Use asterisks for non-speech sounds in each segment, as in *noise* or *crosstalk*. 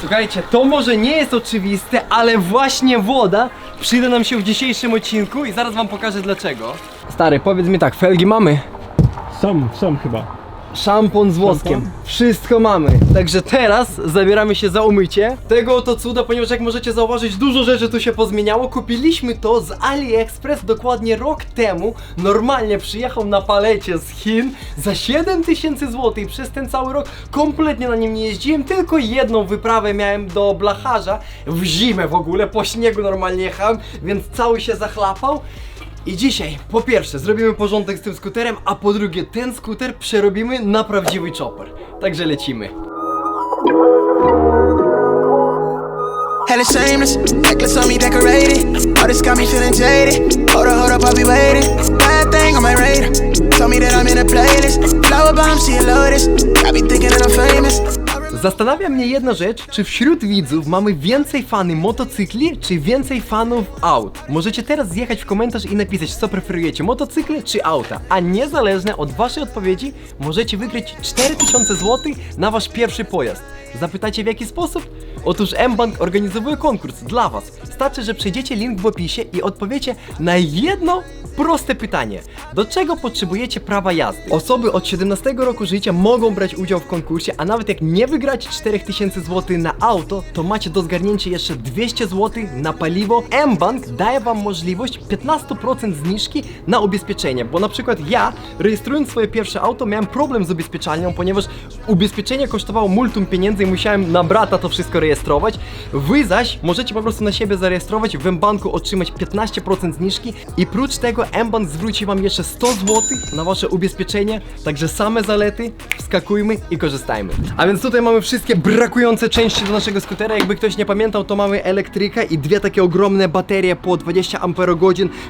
Słuchajcie, to może nie jest oczywiste, ale właśnie woda przyda nam się w dzisiejszym odcinku i zaraz wam pokażę dlaczego. Stary, powiedz mi tak, felgi mamy, Są, są chyba. Szampon z Szampon? wszystko mamy. Także teraz zabieramy się za umycie tego oto cuda, ponieważ jak możecie zauważyć, dużo rzeczy tu się pozmieniało. Kupiliśmy to z AliExpress dokładnie rok temu. Normalnie przyjechał na palecie z Chin za 7000 zł i przez ten cały rok kompletnie na nim nie jeździłem, tylko jedną wyprawę miałem do blacharza w zimę w ogóle, po śniegu normalnie jechałem, więc cały się zachlapał. I dzisiaj, po pierwsze, zrobimy porządek z tym skuterem, a po drugie, ten skuter przerobimy na prawdziwy chopper. Także lecimy. Shameless, necklace on me decorated. All this got me feeling jaded. Hold up, hold up, I'll be waiting. Bad thing on my radar. Me that I'm in a playlist. Flower bomb, she a lotus. I be thinking that I'm famous. Zastanawia mnie jedna rzecz, czy wśród widzów mamy więcej fany motocykli, czy więcej fanów aut? Możecie teraz zjechać w komentarz i napisać, co preferujecie, motocykle czy auta, a niezależnie od waszej odpowiedzi możecie wygrać 4000 zł na wasz pierwszy pojazd. Zapytacie w jaki sposób? Otóż mBank organizuje konkurs dla was. Starczy, że przejdziecie link w opisie i odpowiecie na jedno proste pytanie. Do czego potrzebujecie prawa jazdy? Osoby od 17 roku życia mogą brać udział w konkursie, a nawet jak nie wygracie 4000 zł na auto, to macie do zgarnięcia jeszcze 200 zł na paliwo. mBank daje wam możliwość 15% zniżki na ubezpieczenie, bo na przykład ja, rejestrując swoje pierwsze auto, miałem problem z ubezpieczalnią, ponieważ ubezpieczenie kosztowało multum pieniędzy i musiałem na brata to wszystko rejestrować. Wy zaś możecie po prostu na siebie zarejestrować, w mBanku otrzymać 15% zniżki i prócz tego mBank zwróci wam jeszcze 100 zł na wasze ubezpieczenie, także same zalety, wskakujmy i korzystajmy. A więc tutaj mamy wszystkie brakujące części do naszego skutera, jakby ktoś nie pamiętał, to mamy elektrykę i dwie takie ogromne baterie po 20 Ah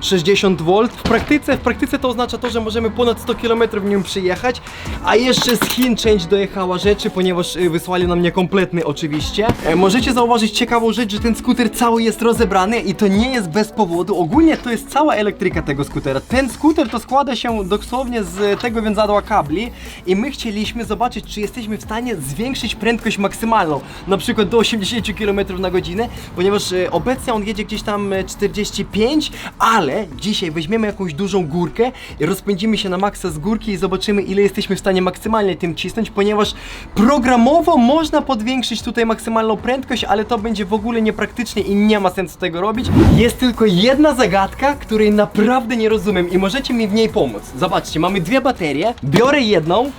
60 V. W praktyce, w praktyce to oznacza to, że możemy ponad 100 km w nim przyjechać, a jeszcze z Chin część dojechała rzeczy, ponieważ y, wysłali nam niekompletny oczywiście. E, możecie zauważyć ciekawą rzecz, że ten skuter cały jest rozebrany i to nie jest bez powodu. Ogólnie to jest cała elektryka tego skutera. Ten skuter to składa się dosłownie z tego więzadła kabli i my chcieliśmy zobaczyć, czy jesteśmy w stanie zwiększyć prędkość maksymalną, na przykład do 80 km na godzinę, ponieważ e, obecnie on jedzie gdzieś tam e, 45, ale dzisiaj weźmiemy jakąś dużą górkę rozpędzimy się na maksa z górki i zobaczymy ile jesteśmy w stanie maksymalnie tym cisnąć, ponieważ programowo można podwiększyć tutaj maksymalną prędkość, ale to będzie w ogóle niepraktyczne i nie ma sensu tego robić. Jest tylko jedna zagadka, której naprawdę nie rozumiem i możecie mi w niej pomóc. Zobaczcie, mamy dwie baterie, biorę jedną,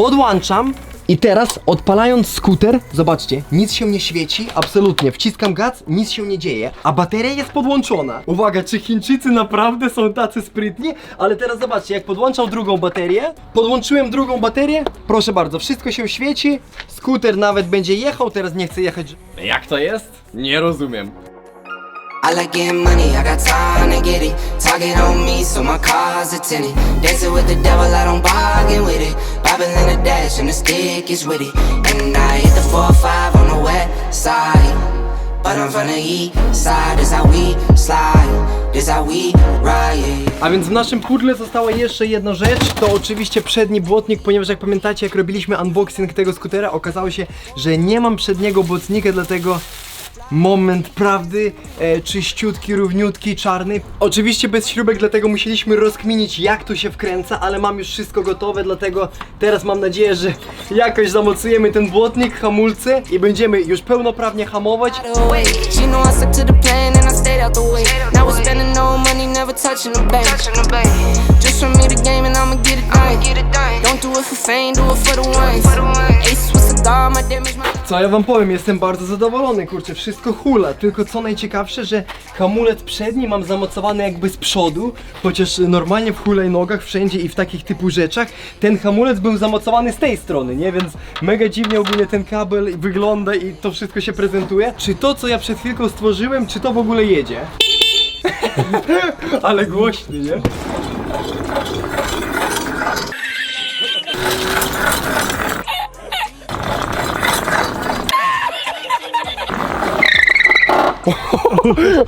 podłączam i teraz odpalając skuter, zobaczcie, nic się nie świeci, absolutnie, wciskam gaz, nic się nie dzieje, a bateria jest podłączona. Uwaga, czy Chińczycy naprawdę są tacy sprytni? Ale teraz zobaczcie, jak podłączał drugą baterię, podłączyłem drugą baterię, proszę bardzo, wszystko się świeci, skuter nawet będzie jechał, teraz nie chce jechać. Jak to jest? Nie rozumiem. I like getting money, I got time to get it. Target on me, so my car's a. Dancing with the devil, I don't bargain with it. Bobbing in dash, and the stick is. And I hit the 4 5 on the side. A więc w naszym pudle została jeszcze jedna rzecz, to oczywiście przedni błotnik, ponieważ jak pamiętacie, jak robiliśmy unboxing tego skutera, okazało się, że nie mam przedniego błotnika, dlatego moment prawdy, e, czyściutki, równiutki, czarny. Oczywiście bez śrubek, dlatego musieliśmy rozkminić jak tu się wkręca, ale mam już wszystko gotowe, dlatego teraz mam nadzieję, że jakoś zamocujemy ten błotnik, hamulce i będziemy już pełnoprawnie hamować. to no. Co ja wam powiem, jestem bardzo zadowolony, kurczę, wszystko hula, tylko co najciekawsze, że hamulec przedni mam zamocowany jakby z przodu, chociaż normalnie w hulajnogach wszędzie i w takich typu rzeczach ten hamulec był zamocowany z tej strony, nie? Więc mega dziwnie ogólnie ten kabel wygląda i to wszystko się prezentuje. Czy to, co ja przed chwilką stworzyłem, czy to w ogóle jedzie? *laughs* Ale głośny, nie?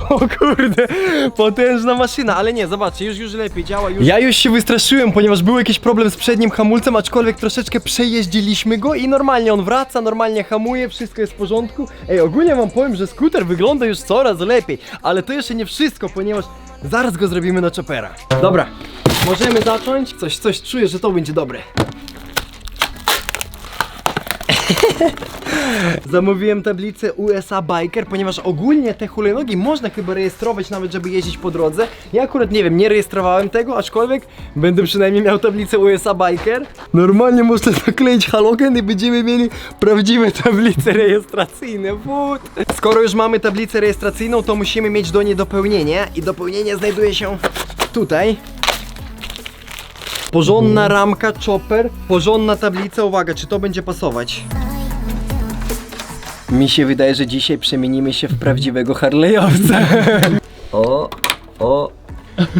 O kurde, potężna maszyna, ale nie, zobaczcie, już już lepiej działa. Już... Ja już się wystraszyłem, ponieważ był jakiś problem z przednim hamulcem, aczkolwiek troszeczkę przejeździliśmy go i normalnie on wraca, normalnie hamuje, wszystko jest w porządku. Ej, ogólnie wam powiem, że skuter wygląda już coraz lepiej, ale to jeszcze nie wszystko, ponieważ zaraz go zrobimy na chopera. Dobra, możemy zacząć. Coś, coś czuję, że to będzie dobre. *laughs* Zamówiłem tablicę USA Biker, ponieważ ogólnie te hulajnogi można chyba rejestrować nawet, żeby jeździć po drodze. Ja akurat nie wiem, nie rejestrowałem tego, aczkolwiek będę przynajmniej miał tablicę USA Biker. Normalnie można *laughs* nakleić halogen i będziemy mieli prawdziwe tablice rejestracyjne. Wód. Skoro już mamy tablicę rejestracyjną, to musimy mieć do niej dopełnienie i dopełnienie znajduje się tutaj. Porządna ramka, chopper, porządna tablica. Uwaga, czy to będzie pasować? Mi się wydaje, że dzisiaj przemienimy się w prawdziwego Harley'owca. *laughs* O, o.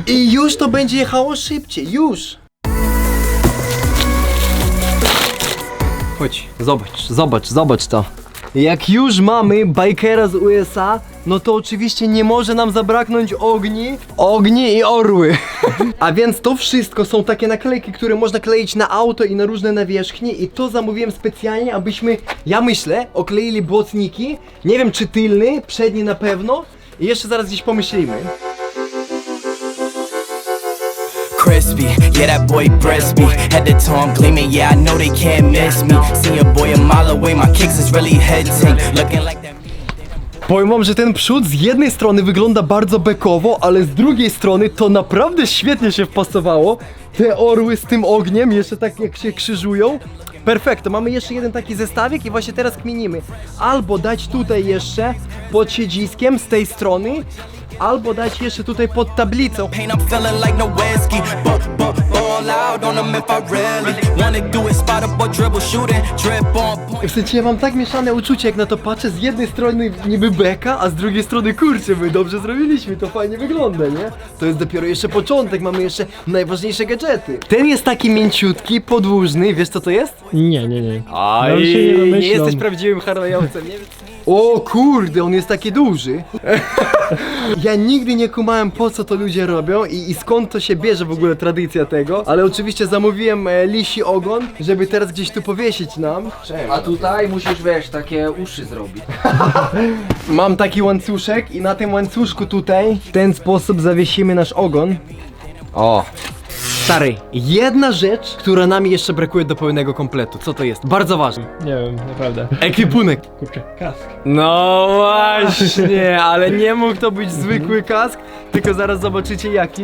I już to będzie jechało szybciej, już. Chodź, zobacz, zobacz, zobacz to. Jak już mamy bikera z USA, no to oczywiście nie może nam zabraknąć ogni, ogni i orły. *laughs* A więc to wszystko są takie naklejki, które można kleić na auto i na różne nawierzchnie i to zamówiłem specjalnie, abyśmy, ja myślę, okleili błotniki. Nie wiem czy tylny, przedni na pewno. I jeszcze zaraz gdzieś pomyślimy. crispy. Yeah, that boy. Head to toe, I'm gleaming. Yeah, I know they can't miss me. See a boy a mile away, my kicks is really. Looking like that. Powiem wam, że ten przód z jednej strony wygląda bardzo bekowo, ale z drugiej strony to naprawdę świetnie się wpasowało. Te orły z tym ogniem, jeszcze tak jak się krzyżują. Perfekto, mamy jeszcze jeden taki zestawik i właśnie teraz kminimy. Albo dać tutaj jeszcze pod siedziskiem z tej strony, albo dać jeszcze tutaj pod tablicą. Pain, I'm feeling like Nowitzki. But, but, ball out on them if I really wanna do it. Spot up or dribble, shooting, drip on point. W sensie ja mam tak mieszane uczucie, jak na to patrzę. Z jednej strony niby beka, a z drugiej strony kurczę, my dobrze zrobiliśmy, to fajnie wygląda, nie? To jest dopiero jeszcze początek, mamy jeszcze najważniejsze gadżety. Ten jest taki mięciutki, podłużny, wiesz co to jest? Nie, nie, nie. Aj, Nam się nie nie jesteś prawdziwym Harley'owcem, nie? O kurde, on jest taki duży. ja nigdy nie kumałem po co to ludzie robią i, i skąd to się bierze w ogóle tradycja tego, ale oczywiście zamówiłem e, lisi ogon, żeby teraz gdzieś tu powiesić nam. A tutaj musisz, wiesz, takie uszy zrobić. *laughs* Mam taki łańcuszek i na tym łańcuszku tutaj w ten sposób zawiesimy nasz ogon. O! Stary, jedna rzecz, która nam jeszcze brakuje do pełnego kompletu. Co to jest? Bardzo ważne. Nie wiem, naprawdę. Ekwipunek. Kurczę, kask. No właśnie, ale nie mógł to być zwykły kask, tylko zaraz zobaczycie jaki.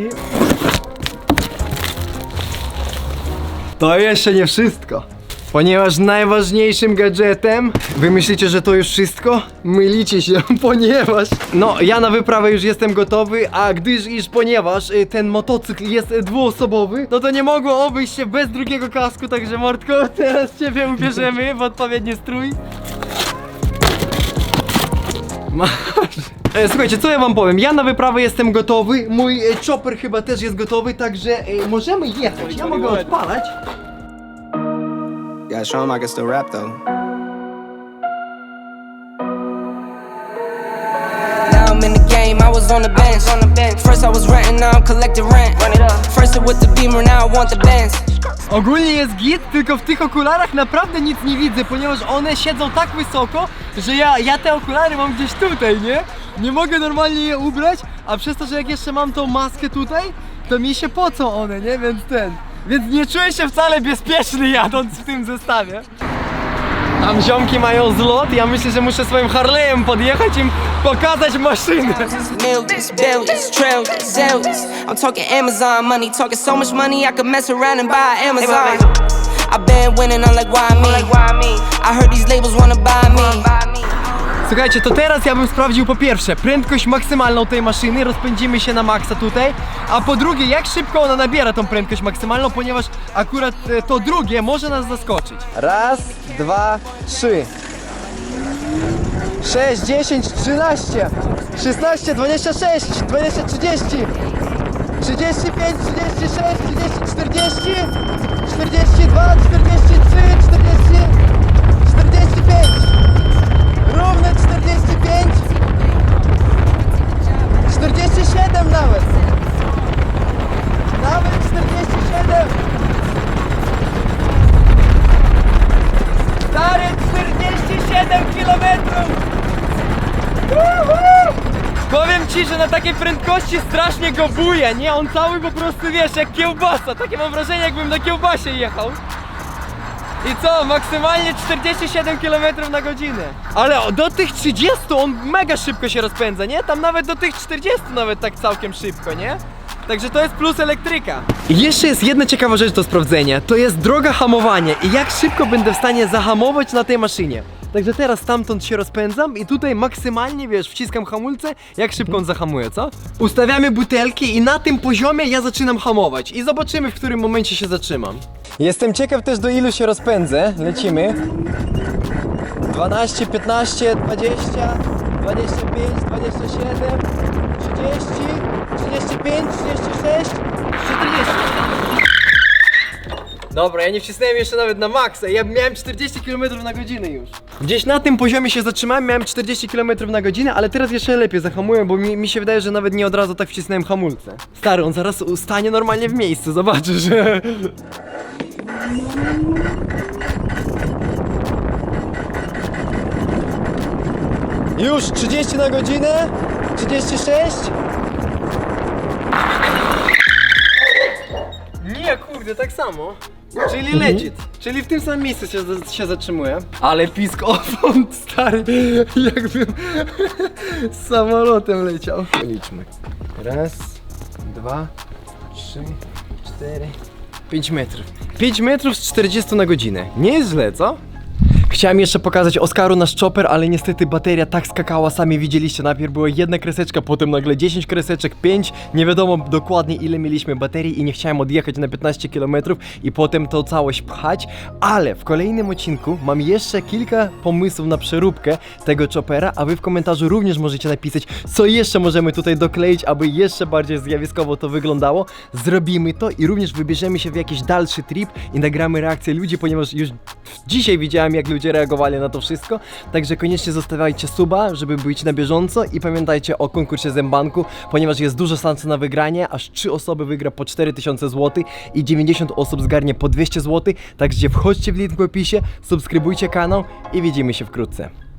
To jeszcze nie wszystko. Ponieważ najważniejszym gadżetem, wy myślicie, że to już wszystko? Mylicie się, *laughs* ponieważ... No, ja na wyprawę już jestem gotowy, a gdyż iż ponieważ y, ten motocykl jest dwuosobowy, no to nie mogło obejść się bez drugiego kasku, także Mordko, *laughs* teraz ciebie ubierzemy w odpowiedni strój. Masz. E, słuchajcie, co ja wam powiem? Ja na wyprawę jestem gotowy, mój e, chopper chyba też jest gotowy, także e, możemy jechać. Ja mogę odpalać. Gotta show him I can still rap though. Now I'm in the game, I was on the bench. On the bench. First I was renting, now I'm collecting rent. Run it up. First it with the beamer, now I want the Benz. Ogólnie jest git, tylko w tych okularach naprawdę nic nie widzę, ponieważ one siedzą tak wysoko, że ja, ja te okulary mam gdzieś tutaj, nie? Nie mogę normalnie je ubrać, a przez to, że jak jeszcze mam tą maskę tutaj, to mi się pocą one, nie? Więc ten... Więc nie czuję się wcale bezpieczny jadąc w tym zestawie. Tam ziomki mają zlot, ja myślę, że muszę swoim Harley'em podjechać im pokazać maszynę. Millions, billions, trillions, zillions. I'm talking Amazon money, talking so much money I could mess around and buy Amazon. I've been winning, I'm like, why me? I heard these labels wanna buy me. Słuchajcie, to teraz ja bym sprawdził po pierwsze prędkość maksymalną tej maszyny, rozpędzimy się na maksa tutaj, a po drugie jak szybko ona nabiera tą prędkość maksymalną, ponieważ akurat e, to drugie może nas zaskoczyć. Raz, dwa, trzy. 6, 10, 13, 16, 26, 20, 30, 35, 36, 30, 40, 42, 43, 40, 45. Inne 45, 47 nawet. Nawet 47. Stary 47 kilometrów. Powiem ci, że na takiej prędkości strasznie go buje, nie? On cały po prostu, wiesz, jak kiełbasa. Takie mam wrażenie, jakbym na kiełbasie jechał. I co, maksymalnie 47 km na godzinę. Ale do tych 30 on mega szybko się rozpędza, nie? Tam nawet do tych 40 nawet tak całkiem szybko, nie? Także to jest plus elektryka. Jeszcze jest jedna ciekawa rzecz do sprawdzenia. To jest droga hamowania i jak szybko będę w stanie zahamować na tej maszynie. Także teraz stamtąd się rozpędzam i tutaj maksymalnie, wiesz, wciskam hamulce, jak szybko on zahamuje, co? Ustawiamy butelki i na tym poziomie ja zaczynam hamować i zobaczymy, w którym momencie się zatrzymam. Jestem ciekaw też do ilu się rozpędzę. Lecimy. 12, 15, 20, 25, 27, 30, 35, 36, 40. Dobra, ja nie wcisnąłem jeszcze nawet na maksa. Ja miałem 40 km na godzinę już. Gdzieś na tym poziomie się zatrzymałem, miałem 40 km na godzinę, ale teraz jeszcze lepiej zahamuję, bo mi, mi się wydaje, że nawet nie od razu tak wcisnąłem hamulce. Stary, on zaraz stanie normalnie w miejscu, zobaczysz. Już 30 na godzinę, 36. Nie, kurde, tak samo. Czyli legit. Czyli w tym samym miejscu się, się zatrzymuje. Ale pisk ofont, *laughs* stary, jakbym *laughs* samolotem leciał. Liczmy. Raz, dwa, trzy, cztery, pięć metrów. 5 metrów z 40 na godzinę. Nie jest źle, co? Chciałem jeszcze pokazać Oskaru nasz chopper, ale niestety bateria tak skakała, sami widzieliście, najpierw była jedna kreseczka, potem nagle 10 kreseczek, 5, nie wiadomo dokładnie ile mieliśmy baterii i nie chciałem odjechać na 15 km i potem to całość pchać, ale w kolejnym odcinku mam jeszcze kilka pomysłów na przeróbkę tego choppera, a wy w komentarzu również możecie napisać, co jeszcze możemy tutaj dokleić, aby jeszcze bardziej zjawiskowo to wyglądało. Zrobimy to i również wybierzemy się w jakiś dalszy trip i nagramy reakcję ludzi, ponieważ już dzisiaj widziałem jak ludzie reagowali na to wszystko, także koniecznie zostawiajcie suba, żeby być na bieżąco i pamiętajcie o konkursie Zembanku, ponieważ jest dużo szans na wygranie, aż 3 osoby wygra po 4000 zł i 90 osób zgarnie po 200 zł, także wchodźcie w link w opisie, subskrybujcie kanał i widzimy się wkrótce.